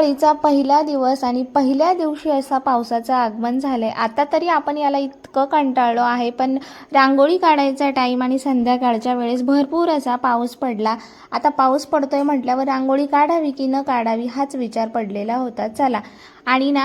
दिवाळीचा पहिला दिवस आणि पहिल्या दिवशी असा पावसाचं आगमन झालंय. आता तरी आपण याला इतकं कंटाळलो आहे पण रांगोळी काढायचा टाईम आणि संध्याकाळच्या वेळेस भरपूर असा पाऊस पडला. आता पाऊस पडतोय म्हटल्यावर रांगोळी काढावी की न काढावी हाच विचार पडलेला होता. चला. आणि ना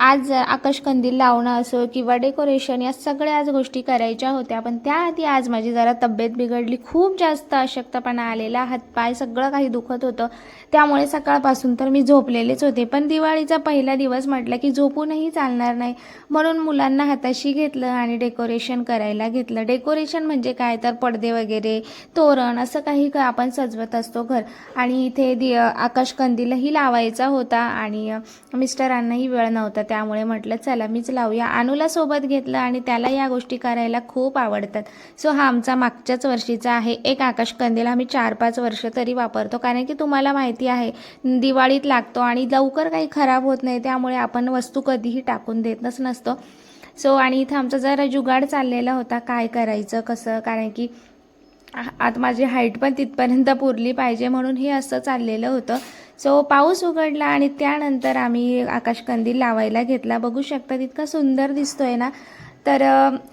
आज आकाशकंदील लावणं असो किंवा डेकोरेशन या सगळ्याच गोष्टी करायच्या होत्या पण त्याआधी आज माझी जरा तब्येत बिघडली. खूप जास्त अशक्तपणा आलेला हातपाय सगळं काही दुखत होतं. त्यामुळे सकाळपासून तर मी झोपलेलेच होते. पण दिवाळीचा पहिला दिवस म्हटलं की झोपूनही चालणार नाही. म्हणून मुलांना हाताशी घेतलं आणि डेकोरेशन करायला घेतलं. डेकोरेशन म्हणजे काय? तर पडदे वगैरे तोरण असं काही आपण सजवत असतो घर. आणि इथे दि आकाशकंदीलही लावायचा होता आणि मिस्टरांनाही वेळ नव्हता. त्यामुळे म्हटलं चला मीच लावूया. अनुला सोबत घेतलं आणि त्याला या गोष्टी करायला खूप आवडतात. सो हा आमचा मागच्याच वर्षीचा आहे. एक आकाशकंदील आम्ही चार पाच वर्ष तरी वापरतो. कारण की तुम्हाला माहिती आहे दिवाळीत लागतो आणि लवकर काही खराब होत नाही. त्यामुळे आपण वस्तू कधीही टाकून देतच नसतो. सो आणि इथं आमचा जरा जुगाड चाललेला होता काय करायचं कसं कारण की आता माझी हाईट पण तिथपर्यंत पुरली पाहिजे म्हणून हे असं चाललेलं होतं. सो पाऊस उघडला आणि त्यानंतर आम्ही आकाशकंदील लावायला घेतला. बघू शकता तितका सुंदर दिसतोय ना. तर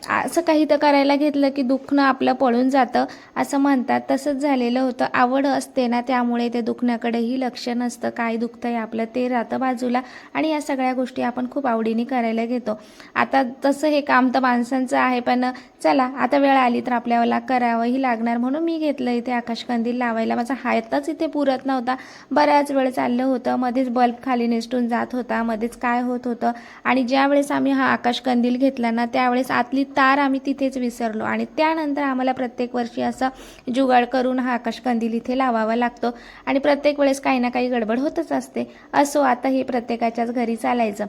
असं काही तर करायला घेतलं की दुखणं आपलं पळून जातं असं म्हणतात. तसंच झालेलं होतं. आवड असते ना त्यामुळे ते दुखण्याकडेही लक्ष नसतं. काय दुखतं आहे आपलं ते राहतं बाजूला. आणि या सगळ्या गोष्टी आपण खूप आवडीने करायला घेतो. आता तसं हे काम तर माणसांचं आहे पण चला आता वेळ आली तर आपल्याला करावंही लागणार. म्हणून मी घेतलं इथे आकाशकंदील लावायला. माझा हातच इथे पुरत नव्हता. बऱ्याच वेळ चाललं होतं. मध्येच बल्ब खाली निसटून जात होता. मध्येच काय होत होतं? आणि ज्यावेळेस आम्ही हा आकाशकंदील घेतला ना त्यावेळेस आतली तार आम्ही तिथेच विसरलो आणि त्यानंतर आम्हाला प्रत्येक वर्षी असा जुगाड करून हा आकाशकंदील इथे लावावा लागतो. आणि प्रत्येक वेळेस काही ना काही गडबड होतच असते. असो आता हे प्रत्येकाच्याच घरी चालायचं.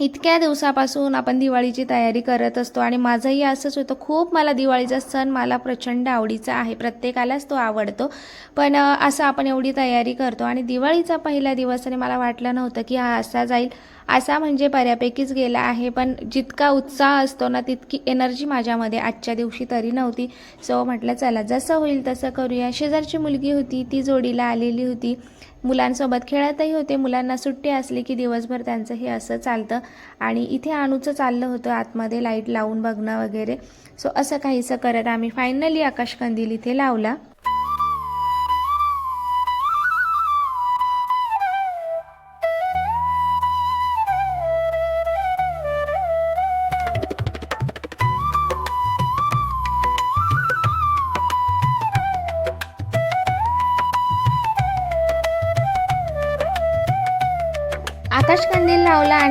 इतक्या दिवसापासून आपण दिवाळीची तयारी करत असतो आणि माझंही असंच होतं. खूप मला दिवाळीचा सण मला प्रचंड आवडीचा आहे. प्रत्येकालाच तो आवडतो. पण असं आपण एवढी तयारी करतो आणि दिवाळीचा पहिला दिवस आणि मला वाटलं नव्हतं की हा असा जाईल. असा म्हणजे बऱ्यापैकीच गेला आहे. पण जितका उत्साह असतो ना तितकी एनर्जी माझ्यामध्ये आजच्या दिवशी तरी नव्हती. सो म्हटलं चला जसं होईल तसं करूया. शेजारची मुलगी होती ती जोडीला आलेली होती. मुलांसोबत खेळतही होते. मुलांना सुट्टी असली की दिवसभर त्यांचं हे असं चालतं. आणि इथे अणूचं चाललं होतं आतमध्ये लाइट लावून बघणं वगैरे. सो असं काहीसं करत आम्ही. फायनली आकाशकंदील इथे लावला.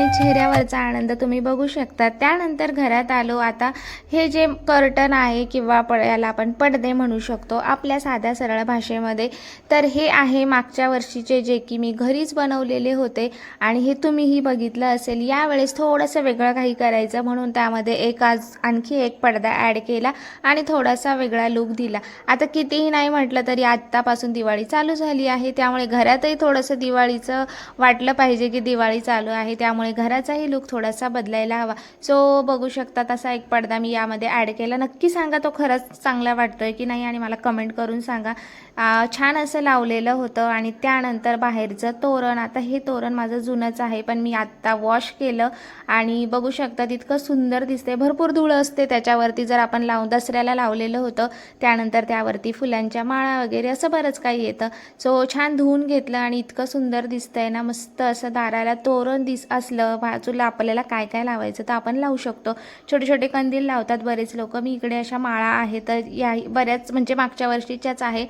आणि चेहऱ्यावरचा आनंद तुम्ही बघू शकता. त्यानंतर घरात आलो. आता हे जे कर्टन आहे किंवा प याला आपण पडदे म्हणू शकतो आपल्या साध्या सरळ भाषेमध्ये तर हे आहे मागच्या वर्षीचे जे की मी घरीच बनवलेले होते आणि हे तुम्हीही बघितलं असेल. यावेळेस थोडंसं वेगळं काही करायचं म्हणून त्यामध्ये एक आज आणखी एक पडदा ॲड केला आणि थोडासा वेगळा लुक दिला. आता कितीही नाही म्हटलं तरी आत्तापासून दिवाळी चालू झाली आहे. त्यामुळे घरातही थोडंसं दिवाळीचं वाटलं पाहिजे की दिवाळी चालू आहे. त्यामुळे घराचाही लुक थोडासा बदलायला हवा. सो बघू शकता तसा एक पडदा मी यामध्ये ॲड केला. नक्की सांगा तो खरंच चांगला वाटतोय की नाही आणि मला कमेंट करून सांगा. छान असं लावलेलं होतं आणि त्यानंतर बाहेरचं तोरण आता हे तोरण माझं जुनंच आहे पण मी आत्ता वॉश केलं आणि बघू शकता तितकं सुंदर दिसते भरपूर धूळ असते त्याच्यावरती जर आपण लावून दसऱ्याला लावलेलं होतं त्यानंतर त्यावरती फुलांच्या माळा वगैरे असं बरंच काही येतं. सो छान धुवून घेतलं आणि इतकं सुंदर दिसतंय ना मस्त असं दाराला तोरण दिस असलं बाजूला आपल्याला काय काय लावायचं तर आपण लावू शकतो. छोटे छोटे कंदील लावतात बरेच लोक. मी इकडे अशा माळा आहेत तर या बऱ्याच म्हणजे मागच्या वर्षीच्याच आहे.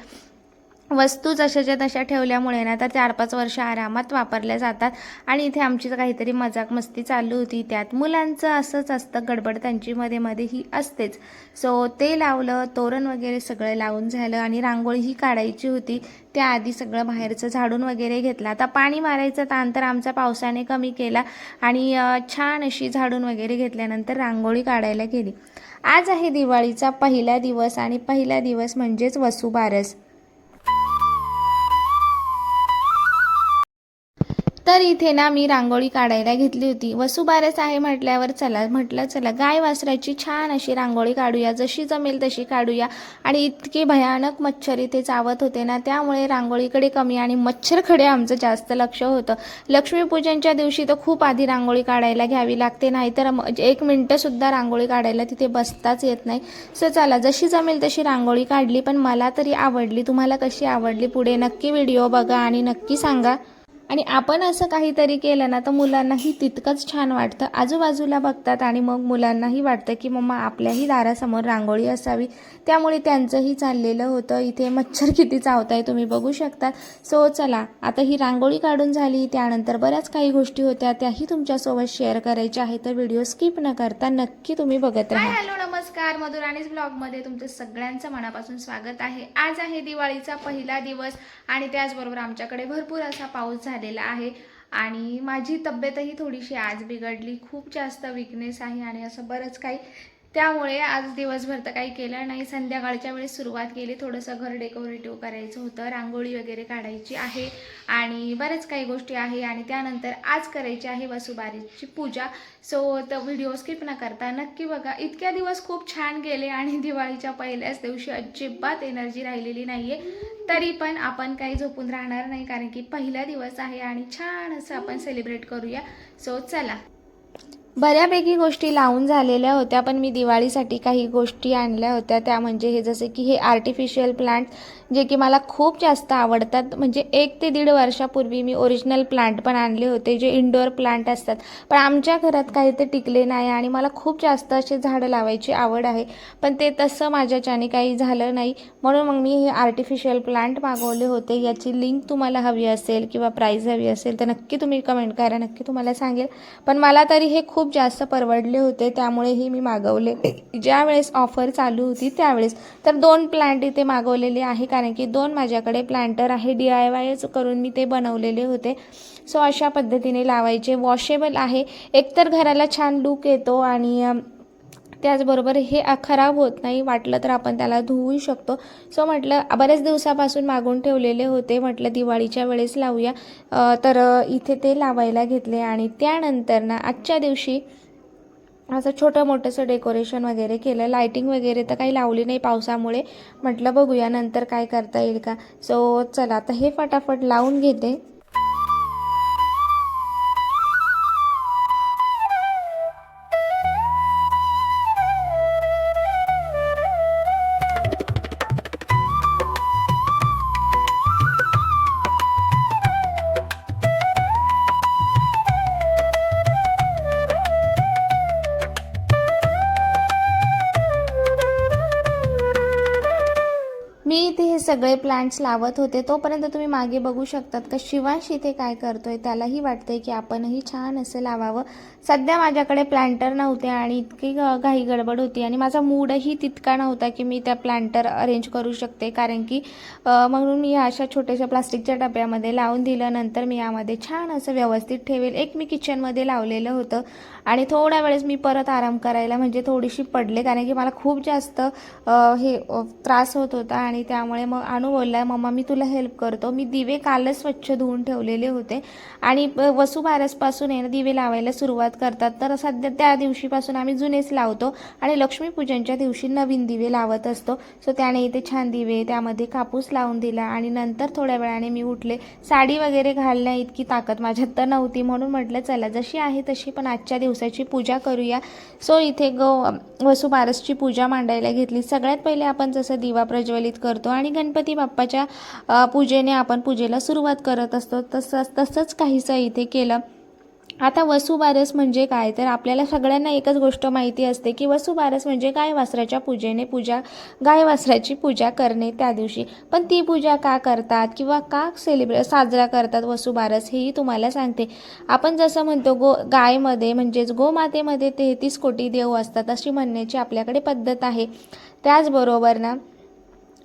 वस्तू जशाच्या तशा ठेवल्यामुळे ना तर चार पाच वर्ष आरामात वापरल्या जातात. आणि इथे आमची काहीतरी मजाक मस्ती चालू होती. त्यात मुलांचं असंच असतं गडबड त्यांची मध्ये मध्ये ही असतेच. सो ते लावलं तोरण वगैरे सगळं लावून झालं आणि रांगोळीही काढायची होती. त्याआधी सगळं बाहेरचं झाडून वगैरे घेतलं. आता पाणी मारायचं ताण तर आमचा पावसाने कमी केला आणि छान अशी झाडून वगैरे घेतल्यानंतर रांगोळी काढायला गेली. आज आहे दिवाळीचा पहिला दिवस आणि पहिला दिवस म्हणजेच वसुबारस. तर इथे ना मी रांगोळी काढायला घेतली होती. वसुबारस आहे म्हटल्यावर चला म्हटलं चला गाय वासराची छान अशी रांगोळी काढूया जशी जमेल तशी काढूया. आणि इतके भयानक मच्छर इथे चावत होते ना त्यामुळे रांगोळीकडे कमी आणि मच्छरकडे आमचं जास्त लक्ष होतं. लक्ष्मीपूजनच्या दिवशी तर खूप आधी रांगोळी काढायला घ्यावी लागते नाहीतर एक मिनटंसुद्धा रांगोळी काढायला तिथे बसताच येत नाही. सो चला जशी जमेल तशी रांगोळी काढली पण मला तरी आवडली. तुम्हाला कशी आवडली पुढे नक्की व्हिडिओ बघा आणि नक्की सांगा. आणि आपण असं काहीतरी केलं ना तर मुलांनाही तितकंच छान वाटतं. आजूबाजूला बघतात आणि मग मुलांनाही वाटतं की मम्मा आपल्याही दारासमोर रांगोळी असावी. त्यामुळे त्यांचंही चाललेलं होतं. इथे मच्छर किती चावत आहे तुम्ही बघू शकता सो चला आता ही रांगोळी काढून झाली. त्यानंतर बऱ्याच काही गोष्टी होत्या. त्याही तुमच्यासोबत शेअर करायच्या आहेत तर व्हिडिओ स्किप न करता नक्की तुम्ही बघत राहा. हॅलो नमस्कार. मधुराणीज ब्लॉगमध्ये तुमचं सगळ्यांचं मनापासून स्वागत आहे. आज आहे दिवाळीचा पहिला दिवस आणि त्याचबरोबर आमच्याकडे भरपूर असा पाऊस झालेला आहे. आणि माझी तब्येतही थोडीशी आज बिघडली. खूप जास्त विकनेस आहे आणि असं बरंच काही त्यामुळे आज दिवसभर तर काही केलं नाही. संध्याकाळच्या वेळेस सुरुवात केली. थोडंसं घर डेकोरेटिव्ह करायचं होतं. रांगोळी वगैरे काढायची आहे. आणि बऱ्याच काही गोष्टी आहे. आणि त्यानंतर आज करायची आहे वसुबारीची पूजा. सो तर व्हिडिओ स्किप न करता नक्की बघा. इतक्या दिवस खूप छान गेले आणि दिवाळीच्या पहिल्याच दिवशी अजिबात एनर्जी राहिलेली नाही आहे तरी पण आपण काही झोपून राहणार नाही. कारण की पहिला दिवस आहे आणि छान असं आपण सेलिब्रेट करूया. सो चला. बऱ्यापैकी गोष्टी लावून झालेल्या होत्या पण मी दिवाळीसाठी काही गोष्टी आणल्या होत्या. त्या म्हणजे हे जसे की हे आर्टिफिशियल प्लांट जे की मला खूप जास्त आवडतात. म्हणजे एक ते दीड वर्षापूर्वी मी ओरिजिनल प्लांट पण आणले होते जे इंडोअर प्लांट असतात. पण आमच्या घरात काही ते टिकले नाही आणि मला खूप जास्त असे झाडं लावायची आवड आहे. पण ते तसं माझ्याच्याने काही झालं नाही. म्हणून मग मी हे आर्टिफिशियल प्लांट मागवले होते. याची लिंक तुम्हाला हवी असेल किंवा प्राईज हवी असेल तर नक्की तुम्ही कमेंट करा नक्की तुम्हाला सांगेल. पण मला तरी हे खूप खूप जास्त परवडले होते त्यामुळेही मी मागवले. ज्या वेळेस ऑफर चालू होती त्यावेळेस. तर दोन प्लांट इथे मागवलेले आहे कारण की दोन माझ्याकडे प्लॅन्टर आहे डी आय वायच करून मी ते बनवलेले होते. सो अशा पद्धतीने लावायचे. वॉशेबल आहे. एकतर घराला छान लूक येतो आणि त्याचबरोबर हे खराब होत नाही. वाटलं तर आपण त्याला धुवू शकतो. सो म्हटलं बऱ्याच दिवसापासून मागून ठेवलेले होते. म्हटलं दिवाळीच्या वेळेस लावूया. तर इथे ते लावायला घेतले आणि त्यानंतर ना आजच्या दिवशी असं छोटं मोठंसं डेकोरेशन वगैरे केलं. लायटिंग वगैरे तर काही लावली नाही पावसामुळे. म्हटलं बघूया नंतर काय करता येईल का. सो चला आता हे फटाफट लावून घेते. सगळे प्लांट्स लावत होते तोपर्यंत तुम्ही मागे बघू शकतात का शिवांश इथे काय करतोय त्यालाही वाटतंय की आपणही छान असं लावावं. सध्या माझ्याकडे प्लांटर नव्हते आणि इतकी ग- घाई गडबड होती आणि माझा मूडही तितका नव्हता की मी त्या प्लांटर अरेंज करू शकते. कारण की म्हणून मी अशा छोट्याशा प्लास्टिकच्या डब्यामध्ये लावून दिलं नंतर मी यामध्ये छान असं व्यवस्थित ठेवेल. एक मी किचनमध्ये लावलेलं होतं आणि थोड्या वेळेस मी परत आराम करायला म्हणजे थोडीशी पडले कारण की मला खूप जास्त हे त्रास होत होता आणि त्यामुळे मग अनु बोलला मम्मा मी तुला हेल्प करतो. मी दिवे कालच स्वच्छ धुवून ठेवलेले होते. आणि वसुबारसपासून आहे ना दिवे लावायला सुरुवात करतात. तर सध्या त्या दिवशीपासून आम्ही जुनेच लावतो आणि लक्ष्मीपूजनच्या दिवशी नवीन दिवे लावत असतो. सो त्याने इथे छान दिवे त्यामध्ये कापूस लावून दिला आणि नंतर थोड्या वेळाने मी उठले. साडी वगैरे घालण्या इतकी ताकद माझ्यात तर नव्हती. म्हणून म्हटलं चला जशी आहे तशी पण आजच्या दिवसाची पूजा करूया. सो इथे गो वसुबारसची पूजा मांडायला घेतली. सगळ्यात पहिले आपण जसं दिवा प्रज्वलित करतो आणि गणपती बाप्पाच्या पूजेने आपण पूजेला सुरुवात करत असतो. तसंच तसंच काहीसं इथे केलं. आता वसुबारस म्हणजे काय? तर आपल्याला सगळ्यांना एकच गोष्ट माहिती असते की वसुबारस म्हणजे गाय वासराच्या पूजेने पूजा गाय वासराची पूजा करणे त्या दिवशी. पण ती पूजा का करतात किंवा का सेलिब्रे साजरा करतात वसुबारस हेही तुम्हाला सांगते. आपण जसं म्हणतो गो गायमध्ये म्हणजेच गोमातेमध्ये तेहतीस कोटी देव असतात अशी म्हणण्याची आपल्याकडे पद्धत आहे. त्याचबरोबर ना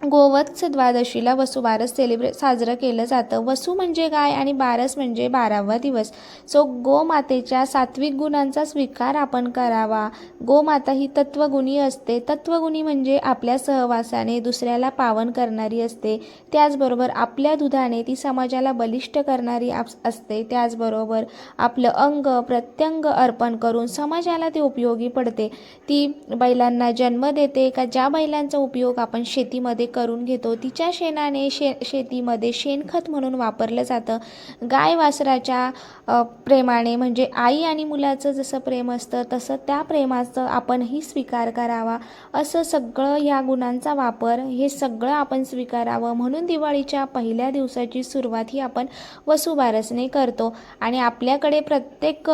गोवत्स द्वादशीला वसुबारस सेलिब्रेट साजरं केलं जातं. वसू म्हणजे गाय आणि बारस म्हणजे बारावा दिवस. सो गोमातेच्या सात्विक गुणांचा स्वीकार आपण करावा. गोमाता ही तत्वगुणी असते. तत्वगुणी म्हणजे आपल्या सहवासाने दुसऱ्याला पावन करणारी असते. त्याचबरोबर आपल्या दुधाने ती समाजाला बलिष्ठ करणारी असते. त्याचबरोबर आपलं अंग प्रत्यंग अर्पण करून समाजाला ती उपयोगी पडते. ती बैलांना जन्म देते का ज्या बैलांचा उपयोग आपण शेतीमध्ये करून घेतो. तिच्या शेणाने शे शेतीमध्ये शेणखत म्हणून वापरलं जातं. गाय वासराच्या प्रेमाने म्हणजे आई आणि मुलाचं जसं प्रेम असतं तसं त्या प्रेमाचं आपणही स्वीकार करावा. असं सगळं ह्या गुणांचा वापर हे सगळं आपण स्वीकारावं. म्हणून दिवाळीच्या पहिल्या दिवसाची सुरुवात ही आपण वसुबारसने करतो. आणि आपल्याकडे प्रत्येक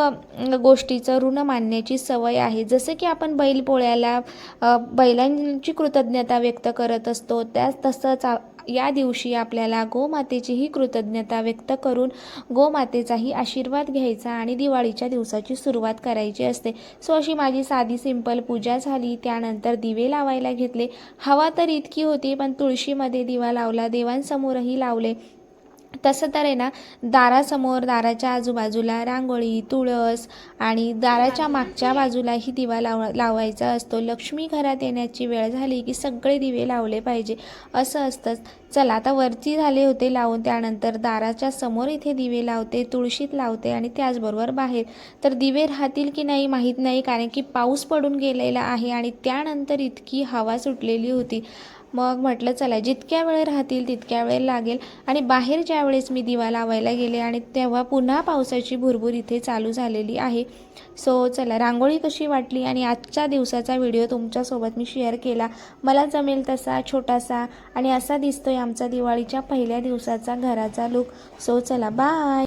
गोष्टीचं ऋण मानण्याची सवय आहे. जसं की आपण बैलपोळ्याला बैलांची कृतज्ञता व्यक्त करत असतो त्याच तसंच या दिवशी आपल्याला गोमातेचीही कृतज्ञता व्यक्त करून गोमातेचाही आशीर्वाद घ्यायचा आणि दिवाळीच्या दिवसाची सुरुवात करायची असते. सो अशी माझी साधी सिंपल पूजा झाली. त्यानंतर दिवे लावायला घेतले. हवा तर इतकी होती पण तुळशीमध्ये दिवा लावला देवांसमोरही लावले. तसं तर आहे ना दारासमोर दाराच्या आजूबाजूला रांगोळी तुळस आणि दाराच्या मागच्या बाजूलाही दिवा लाव लावायचा असतो. लक्ष्मी घरात येण्याची वेळ झाली की सगळे दिवे लावले पाहिजे. असं असतंच. चला आता वरती झाले होते लावून त्यानंतर दाराच्या समोर इथे दिवे लावते तुळशीत लावते आणि त्याचबरोबर बाहेर. तर दिवे राहतील की नाही माहीत नाही कारण की पाऊस पडून गेलेला आहे आणि त्यानंतर इतकी हवा सुटलेली होती. मग म्हटलं चला जितक्या वेळ राहतील तितक्या वेळ लागेल. आणि बाहेर ज्यावेळेस मी दिवा लावायला गेले आणि तेव्हा पुन्हा पावसाची भुरभूर इथे चालू झालेली आहे सो चला रांगोळी कशी वाटली आणि आजच्या दिवसाचा व्हिडिओ तुमच्यासोबत मी शेअर केला. मला जमेल तसा छोटासा आणि असा दिसतोय आमचा दिवाळीच्या पहिल्या दिवसाचा घराचा लुक सो चला बाय